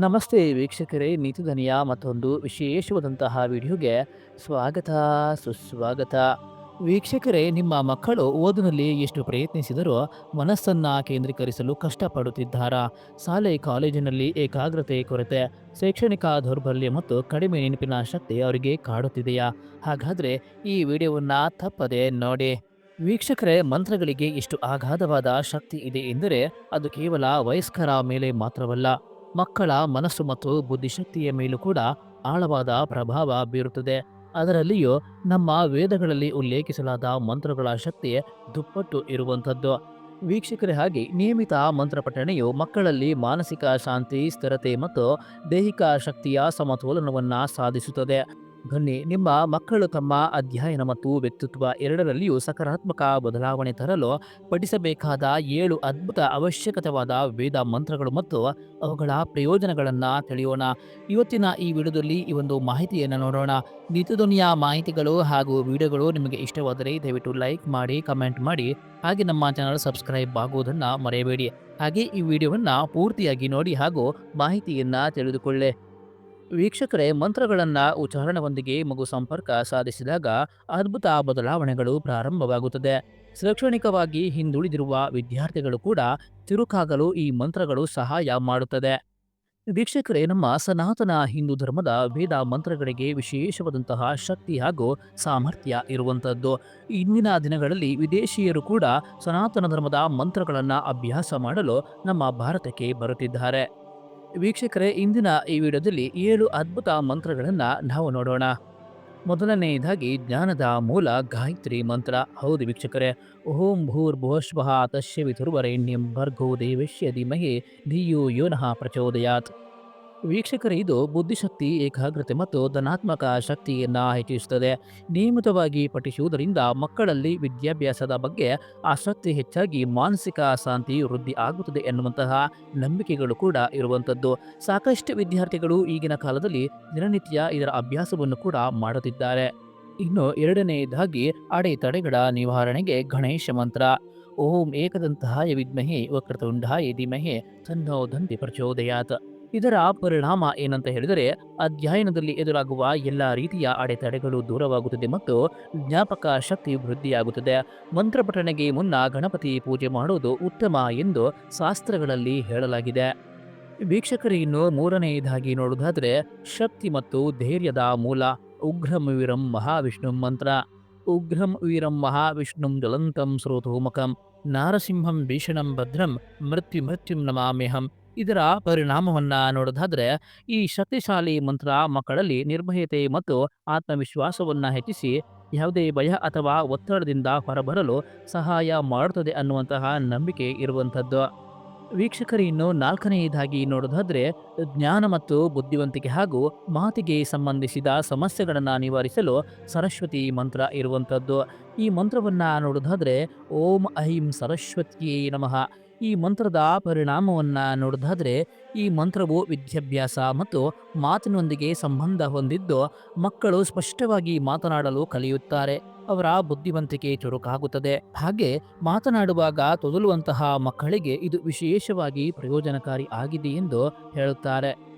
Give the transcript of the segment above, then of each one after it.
ನಮಸ್ತೆ ವೀಕ್ಷಕರೇ, ನೀತಿಧನಿಯ ಮತ್ತೊಂದು ವಿಶೇಷವಾದಂತಹ ವಿಡಿಯೋಗೆ ಸ್ವಾಗತ, ಸುಸ್ವಾಗತ. ವೀಕ್ಷಕರೇ, ನಿಮ್ಮ ಮಕ್ಕಳು ಓದಿನಲ್ಲಿ ಎಷ್ಟು ಪ್ರಯತ್ನಿಸಿದರೂ ಮನಸ್ಸನ್ನು ಕೇಂದ್ರೀಕರಿಸಲು ಕಷ್ಟಪಡುತ್ತಿದ್ದಾರಾ? ಶಾಲೆ, ಕಾಲೇಜಿನಲ್ಲಿ ಏಕಾಗ್ರತೆ ಕೊರತೆ, ಶೈಕ್ಷಣಿಕ ದೌರ್ಬಲ್ಯ ಮತ್ತು ಕಡಿಮೆ ನೆನಪಿನ ಶಕ್ತಿ ಅವರಿಗೆ ಕಾಡುತ್ತಿದೆಯಾ? ಹಾಗಾದರೆ ಈ ವಿಡಿಯೋವನ್ನು ತಪ್ಪದೆ ನೋಡಿ. ವೀಕ್ಷಕರೇ, ಮಂತ್ರಗಳಿಗೆ ಎಷ್ಟು ಅಗಾಧವಾದ ಶಕ್ತಿ ಇದೆ ಎಂದರೆ ಅದು ಕೇವಲ ವಯಸ್ಕರ ಮೇಲೆ ಮಾತ್ರವಲ್ಲ. ಮಕ್ಕಳ ಮನಸ್ಸು ಮತ್ತು ಬುದ್ಧಿಶಕ್ತಿಯ ಮೇಲೂ ಕೂಡ ಆಳವಾದ ಪ್ರಭಾವ ಬೀರುತ್ತದೆ. ಅದರಲ್ಲಿಯೂ ನಮ್ಮ ವೇದಗಳಲ್ಲಿ ಉಲ್ಲೇಖಿಸಲಾದ ಮಂತ್ರಗಳ ಶಕ್ತಿ ದುಪ್ಪಟ್ಟು ಇರುವಂಥದ್ದು. ವೀಕ್ಷಕರೇ ಹಾಗೆ ನಿಯಮಿತ ಮಂತ್ರ ಪಠಣೆಯು ಮಕ್ಕಳಲ್ಲಿ ಮಾನಸಿಕ ಶಾಂತಿ, ಸ್ಥಿರತೆ ಮತ್ತು ದೈಹಿಕ ಶಕ್ತಿಯ ಸಮತೋಲನವನ್ನು ಸಾಧಿಸುತ್ತದೆ. ಬನ್ನಿ ನಿಮ್ಮ ಮಕ್ಕಳು ತಮ್ಮ ಅಧ್ಯಯನ ಮತ್ತು ವ್ಯಕ್ತಿತ್ವ ಎರಡರಲ್ಲಿಯೂ ಸಕಾರಾತ್ಮಕ ಬದಲಾವಣೆ ತರಲು ಪಠಿಸಬೇಕಾದ ಏಳು ಅದ್ಭುತ ಅವಶ್ಯಕತೆವಾದ ವೇದ ಮಂತ್ರಗಳು ಮತ್ತು ಅವುಗಳ ಪ್ರಯೋಜನಗಳನ್ನು ತಿಳಿಯೋಣ. ಇವತ್ತಿನ ಈ ವಿಡಿಯೋದಲ್ಲಿ ಈ ಒಂದು ಮಾಹಿತಿಯನ್ನು ನೋಡೋಣ. ನಿತ್ಯಧ್ವನಿಯ ಮಾಹಿತಿಗಳು ಹಾಗೂ ವಿಡಿಯೋಗಳು ನಿಮಗೆ ಇಷ್ಟವಾದರೆ ದಯವಿಟ್ಟು ಲೈಕ್ ಮಾಡಿ, ಕಮೆಂಟ್ ಮಾಡಿ. ಹಾಗೆ ನಮ್ಮ ಚಾನಲ್ ಸಬ್ಸ್ಕ್ರೈಬ್ ಆಗುವುದನ್ನು ಮರೆಯಬೇಡಿ. ಹಾಗೆ ಈ ವಿಡಿಯೋವನ್ನು ಪೂರ್ತಿಯಾಗಿ ನೋಡಿ ಹಾಗೂ ಮಾಹಿತಿಯನ್ನು ತಿಳಿದುಕೊಳ್ಳಿ. ವೀಕ್ಷಕರೇ, ಮಂತ್ರಗಳನ್ನು ಉಚ್ಚಾರಣೆಯೊಂದಿಗೆ ಮಗು ಸಂಪರ್ಕ ಸಾಧಿಸಿದಾಗ ಅದ್ಭುತ ಬದಲಾವಣೆಗಳು ಪ್ರಾರಂಭವಾಗುತ್ತದೆ. ಶೈಕ್ಷಣಿಕವಾಗಿ ಹಿಂದುಳಿದಿರುವ ವಿದ್ಯಾರ್ಥಿಗಳು ಕೂಡ ತಿರುಕಾಗಲು ಈ ಮಂತ್ರಗಳು ಸಹಾಯ ಮಾಡುತ್ತದೆ. ವೀಕ್ಷಕರೇ, ನಮ್ಮ ಸನಾತನ ಹಿಂದೂ ಧರ್ಮದ ವೇದ ಮಂತ್ರಗಳಿಗೆ ವಿಶೇಷವಾದಂತಹ ಶಕ್ತಿ ಹಾಗೂ ಸಾಮರ್ಥ್ಯ ಇರುವಂಥದ್ದು. ಇಂದಿನ ದಿನಗಳಲ್ಲಿ ವಿದೇಶಿಯರು ಕೂಡ ಸನಾತನ ಧರ್ಮದ ಮಂತ್ರಗಳನ್ನು ಅಭ್ಯಾಸ ಮಾಡಲು ನಮ್ಮ ಭಾರತಕ್ಕೆ ಬರುತ್ತಿದ್ದಾರೆ. ವೀಕ್ಷಕರೇ, ಇಂದಿನ ಈ ವಿಡಿಯೋದಲ್ಲಿ ಏಳು ಅದ್ಭುತ ಮಂತ್ರಗಳನ್ನು ನಾವು ನೋಡೋಣ. ಮೊದಲನೆಯದಾಗಿ ಜ್ಞಾನದ ಮೂಲ ಗಾಯತ್ರಿ ಮಂತ್ರ. ಹೌದು ವೀಕ್ಷಕರೇ, ಓಂ ಭೂರ್ ಭುವಶ್ವಃ ತಸ್ಯ ವಿಧುರ್ವರೆಣ್ಯಂ ಭರ್ಗೋ ದೇವಶ್ಯ ಧೀಮಹಿ, ಧಿಯೋ ಯೋನಃ ಪ್ರಚೋದಯಾತ್. ವೀಕ್ಷಕರೇ, ಇದು ಬುದ್ಧಿಶಕ್ತಿ, ಏಕಾಗ್ರತೆ ಮತ್ತು ಧನಾತ್ಮಕ ಶಕ್ತಿಯನ್ನು ಹೆಚ್ಚಿಸುತ್ತದೆ. ನಿಯಮಿತವಾಗಿ ಪಠಿಸುವುದರಿಂದ ಮಕ್ಕಳಲ್ಲಿ ವಿದ್ಯಾಭ್ಯಾಸದ ಬಗ್ಗೆ ಆಸಕ್ತಿ ಹೆಚ್ಚಾಗಿ, ಮಾನಸಿಕ ಶಾಂತಿ ವೃದ್ಧಿ ಆಗುತ್ತದೆ ಎನ್ನುವಂತಹ ನಂಬಿಕೆಗಳು ಕೂಡ ಇರುವಂಥದ್ದು. ಸಾಕಷ್ಟು ವಿದ್ಯಾರ್ಥಿಗಳು ಈಗಿನ ಕಾಲದಲ್ಲಿ ದಿನನಿತ್ಯ ಇದರ ಅಭ್ಯಾಸವನ್ನು ಕೂಡ ಮಾಡುತ್ತಿದ್ದಾರೆ. ಇನ್ನು ಎರಡನೆಯದಾಗಿ ಅಡೆತಡೆಗಳ ನಿವಾರಣೆಗೆ ಗಣೇಶ ಮಂತ್ರ. ಓಂ ಏಕದಂತಹ ವಿದ್ಮಹೆ ವಕ್ರತುಂಡಾಯ ಧೀಮಹಿ ತನ್ನೋ ದಂತಿ ಪ್ರಚೋದಯಾತ್. ಇದರ ಪರಿಣಾಮ ಏನಂತ ಹೇಳಿದರೆ, ಅಧ್ಯಯನದಲ್ಲಿ ಎದುರಾಗುವ ಎಲ್ಲ ರೀತಿಯ ಅಡೆತಡೆಗಳು ದೂರವಾಗುತ್ತದೆ ಮತ್ತು ಜ್ಞಾಪಕ ಶಕ್ತಿ ವೃದ್ಧಿಯಾಗುತ್ತದೆ. ಮಂತ್ರ ಪಠಣೆಗೆ ಮುನ್ನ ಗಣಪತಿ ಪೂಜೆ ಮಾಡುವುದು ಉತ್ತಮ ಎಂದು ಶಾಸ್ತ್ರಗಳಲ್ಲಿ ಹೇಳಲಾಗಿದೆ. ವೀಕ್ಷಕರು, ಇನ್ನು ಮೂರನೆಯದಾಗಿ ನೋಡುವುದಾದರೆ, ಶಕ್ತಿ ಮತ್ತು ಧೈರ್ಯದ ಮೂಲ ಉಗ್ರಂ ವೀರಂ ಮಹಾವಿಷ್ಣು ಮಂತ್ರ. ಉಗ್ರಂ ವೀರಂ ಮಹಾವಿಷ್ಣುಂ ಜ್ವಲಂತಂ ಸ್ರೋತೋಮಕಂ ನಾರಸಿಂಹಂ ಭೀಷಣಂ ಭದ್ರಂ ಮೃತ್ಯು ಮೃತ್ಯುಂ ನಮಾಮ್ಯಹಂ. ಇದರ ಪರಿಣಾಮವನ್ನ ನೋಡೋದಾದ್ರೆ, ಈ ಶಕ್ತಿಶಾಲಿ ಮಂತ್ರ ಮಕ್ಕಳಲ್ಲಿ ನಿರ್ಭಯತೆ ಮತ್ತು ಆತ್ಮವಿಶ್ವಾಸವನ್ನ ಹೆಚ್ಚಿಸಿ, ಯಾವುದೇ ಭಯ ಅಥವಾ ಒತ್ತಡದಿಂದ ಹೊರಬರಲು ಸಹಾಯ ಮಾಡುತ್ತದೆ ಅನ್ನುವಂತಹ ನಂಬಿಕೆ ಇರುವಂಥದ್ದು. ವೀಕ್ಷಕರು ಇನ್ನು ನಾಲ್ಕನೆಯದಾಗಿ ನೋಡೋದಾದ್ರೆ, ಜ್ಞಾನ ಮತ್ತು ಬುದ್ಧಿವಂತಿಕೆ ಹಾಗೂ ಮಾತಿಗೆ ಸಂಬಂಧಿಸಿದ ಸಮಸ್ಯೆಗಳನ್ನು ನಿವಾರಿಸಲು ಸರಸ್ವತಿ ಮಂತ್ರ ಇರುವಂಥದ್ದು. ಈ ಮಂತ್ರವನ್ನು ನೋಡೋದಾದ್ರೆ, ಓಂ ಐಂ ಸರಸ್ವತಿಯೇ ನಮಃ. ಈ ಮಂತ್ರದ ಪರಿಣಾಮವನ್ನು ನೋಡೋದಾದರೆ, ಈ ಮಂತ್ರವು ವಿದ್ಯಾಭ್ಯಾಸ ಮತ್ತು ಮಾತಿನೊಂದಿಗೆ ಸಂಬಂಧ ಹೊಂದಿದ್ದು, ಮಕ್ಕಳು ಸ್ಪಷ್ಟವಾಗಿ ಮಾತನಾಡಲು ಕಲಿಯುತ್ತಾರೆ. ಅವರ ಬುದ್ಧಿವಂತಿಕೆ ಚುರುಕಾಗುತ್ತದೆ. ಹಾಗೆ ಮಾತನಾಡುವಾಗ ತೊದಲುವಂತಹ ಮಕ್ಕಳಿಗೆ ಇದು ವಿಶೇಷವಾಗಿ ಪ್ರಯೋಜನಕಾರಿ ಆಗಿದೆ ಎಂದು ಹೇಳುತ್ತಾರೆ.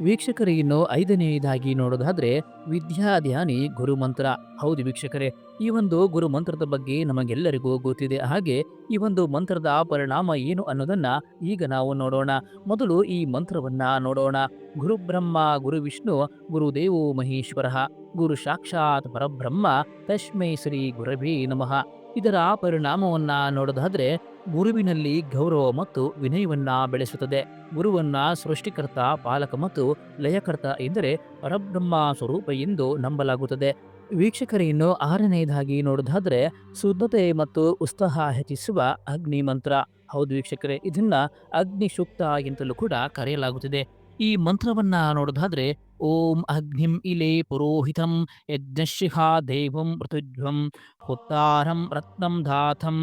ವೀಕ್ಷಕರೇ, ಇನ್ನು ಐದನೆಯದಾಗಿ ನೋಡೋದಾದ್ರೆ ವಿದ್ಯಾಧ್ಯಾನಿ ಗುರುಮಂತ್ರ. ಹೌದು ವೀಕ್ಷಕರೇ, ಈ ಒಂದು ಗುರುಮಂತ್ರದ ಬಗ್ಗೆ ನಮಗೆಲ್ಲರಿಗೂ ಗೊತ್ತಿದೆ. ಹಾಗೆ ಈ ಒಂದು ಮಂತ್ರದ ಪರಿಣಾಮ ಏನು ಅನ್ನೋದನ್ನ ಈಗ ನಾವು ನೋಡೋಣ. ಮೊದಲು ಈ ಮಂತ್ರವನ್ನ ನೋಡೋಣ. ಗುರುಬ್ರಹ್ಮ ಗುರು ವಿಷ್ಣು ಗುರುದೇವೋ ಮಹೇಶ್ವರ, ಗುರು ಸಾಕ್ಷಾತ್ ಪರಬ್ರಹ್ಮ, ತಸ್ಮೈ ಶ್ರೀ ಗುರಭೇ ನಮಃ. ಇದರ ಪರಿಣಾಮವನ್ನ ನೋಡೋದಾದ್ರೆ ಗುರುವಿನಲ್ಲಿ ಗೌರವ ಮತ್ತು ವಿನಯವನ್ನ ಬೆಳೆಸುತ್ತದೆ. ಗುರುವನ್ನ ಸೃಷ್ಟಿಕರ್ತ, ಪಾಲಕ ಮತ್ತು ಲಯಕರ್ತ ಎಂದರೆ ಪರಬ್ರಹ್ಮ ಸ್ವರೂಪ ಎಂದು ನಂಬಲಾಗುತ್ತದೆ. ವೀಕ್ಷಕರನ್ನು ಆರನೆಯದಾಗಿ ನೋಡೋದಾದ್ರೆ ಶುದ್ಧತೆ ಮತ್ತು ಉತ್ಸಾಹ ಹೆಚ್ಚಿಸುವ ಅಗ್ನಿ ಮಂತ್ರ. ಹೌದು ವೀಕ್ಷಕರೇ, ಇದನ್ನ ಅಗ್ನಿ ಸೂಕ್ತ ಎಂತಲೂ ಕೂಡ ಕರೆಯಲಾಗುತ್ತದೆ. ಈ ಮಂತ್ರವನ್ನ ನೋಡೋದಾದ್ರೆ ಓಂ ಅಗ್ನಿಂ ಇಲೆ ಪುರೋಹಿತಂ ಯಜ್ಞಶಿಹಾ ದೇವಂ ಋತುಧ್ವಂ ಹುತ್ತಾರಂ ರತ್ನಂ ಧಾತಂ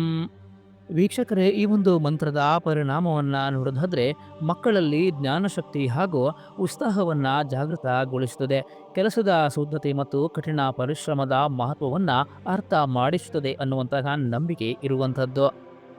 ವೀಕ್ಷಕರೇ, ಈ ಒಂದು ಮಂತ್ರದ ಪರಿಣಾಮವನ್ನು ನೋಡೋದಾದರೆ ಮಕ್ಕಳಲ್ಲಿ ಜ್ಞಾನಶಕ್ತಿ ಹಾಗೂ ಉತ್ಸಾಹವನ್ನು ಜಾಗೃತಗೊಳಿಸುತ್ತದೆ. ಕೆಲಸದ ಶುದ್ಧತೆ ಮತ್ತು ಕಠಿಣ ಪರಿಶ್ರಮದ ಮಹತ್ವವನ್ನು ಅರ್ಥ ಮಾಡಿಸುತ್ತದೆ ಅನ್ನುವಂತಹ ನಂಬಿಕೆ ಇರುವಂಥದ್ದು.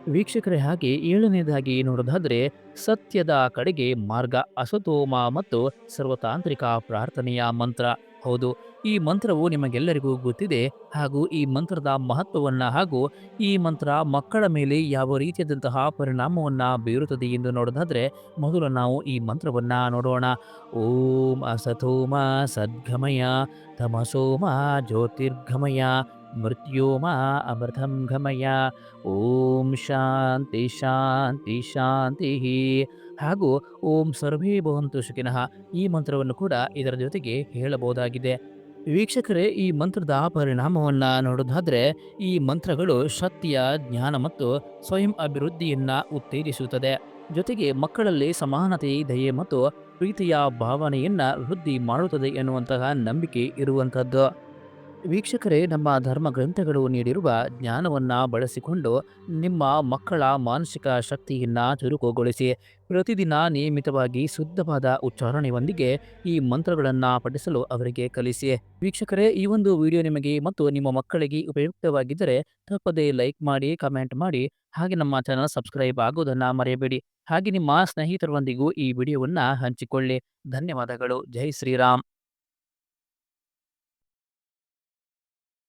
ವೀಕ್ಷಕರೇ, ಹಾಗೆ ಏಳನೇದಾಗಿ ನೋಡೋದಾದ್ರೆ ಸತ್ಯದ ಕಡೆಗೆ ಮಾರ್ಗ, ಅಸತೋಮ ಮತ್ತು ಸರ್ವತಾಂತ್ರಿಕ ಪ್ರಾರ್ಥನೆಯ ಮಂತ್ರ. ಹೌದು, ಈ ಮಂತ್ರವು ನಿಮಗೆಲ್ಲರಿಗೂ ಗೊತ್ತಿದೆ. ಹಾಗೂ ಈ ಮಂತ್ರದ ಮಹತ್ವವನ್ನು ಹಾಗೂ ಈ ಮಂತ್ರ ಮಕ್ಕಳ ಮೇಲೆ ಯಾವ ರೀತಿಯಾದಂತಹ ಪರಿಣಾಮವನ್ನು ಬೀರುತ್ತದೆ ಎಂದು ನೋಡೋದಾದ್ರೆ ಮೊದಲು ನಾವು ಈ ಮಂತ್ರವನ್ನು ನೋಡೋಣ. ಓಂ ಅಸಥೋಮ ಸದ್ಗಮಯ ತಮಸೋಮ ಜ್ಯೋತಿರ್ಗಮಯ ಮೃತ್ಯೋಮ ಅಮೃತಂ ಘಮಯ ಓಂ ಶಾಂತಿ ಶಾಂತಿ ಶಾಂತಿ ಹಾಗೂ ಓಂ ಸರ್ವೇ ಭವಂತು ಸುಖಿನಃ ಈ ಮಂತ್ರವನ್ನು ಕೂಡ ಇದರ ಜೊತೆಗೆ ಹೇಳಬಹುದಾಗಿದೆ. ವೀಕ್ಷಕರೇ, ಈ ಮಂತ್ರದ ಪರಿಣಾಮವನ್ನು ನೋಡೋದಾದರೆ ಈ ಮಂತ್ರಗಳು ಶಕ್ತಿಯ ಜ್ಞಾನ ಮತ್ತು ಸ್ವಯಂ ಅಭಿವೃದ್ಧಿಯನ್ನು ಉತ್ತೇಜಿಸುತ್ತದೆ. ಜೊತೆಗೆ ಮಕ್ಕಳಲ್ಲಿ ಸಮಾನತೆ, ದಯೆ ಮತ್ತು ಪ್ರೀತಿಯ ಭಾವನೆಯನ್ನು ವೃದ್ಧಿ ಮಾಡುತ್ತದೆ ಎನ್ನುವಂತಹ ನಂಬಿಕೆ ಇರುವಂತದ್ದು ವೀಕ್ಷಕರೇ, ನಮ್ಮ ಧರ್ಮ ಗ್ರಂಥಗಳು ನೀಡಿರುವ ಜ್ಞಾನವನ್ನು ಬಳಸಿಕೊಂಡು ನಿಮ್ಮ ಮಕ್ಕಳ ಮಾನಸಿಕ ಶಕ್ತಿಯನ್ನು ಚುರುಕುಗೊಳಿಸಿ, ಪ್ರತಿದಿನ ನಿಯಮಿತವಾಗಿ ಶುದ್ಧವಾದ ಉಚ್ಚಾರಣೆಯೊಂದಿಗೆ ಈ ಮಂತ್ರಗಳನ್ನು ಪಠಿಸಲು ಅವರಿಗೆ ಕಲಿಸಿ. ವೀಕ್ಷಕರೇ, ಈ ಒಂದು ವಿಡಿಯೋ ನಿಮಗೆ ಮತ್ತು ನಿಮ್ಮ ಮಕ್ಕಳಿಗೆ ಉಪಯುಕ್ತವಾಗಿದ್ದರೆ ತಪ್ಪದೇ ಲೈಕ್ ಮಾಡಿ, ಕಮೆಂಟ್ ಮಾಡಿ, ಹಾಗೆ ನಮ್ಮ ಚಾನಲ್ ಸಬ್ಸ್ಕ್ರೈಬ್ ಆಗೋದನ್ನ ಮರೆಯಬೇಡಿ. ಹಾಗೆ ನಿಮ್ಮ ಸ್ನೇಹಿತರೊಂದಿಗೂ ಈ ವಿಡಿಯೋವನ್ನು ಹಂಚಿಕೊಳ್ಳಿ. ಧನ್ಯವಾದಗಳು. ಜೈ ಶ್ರೀರಾಮ್.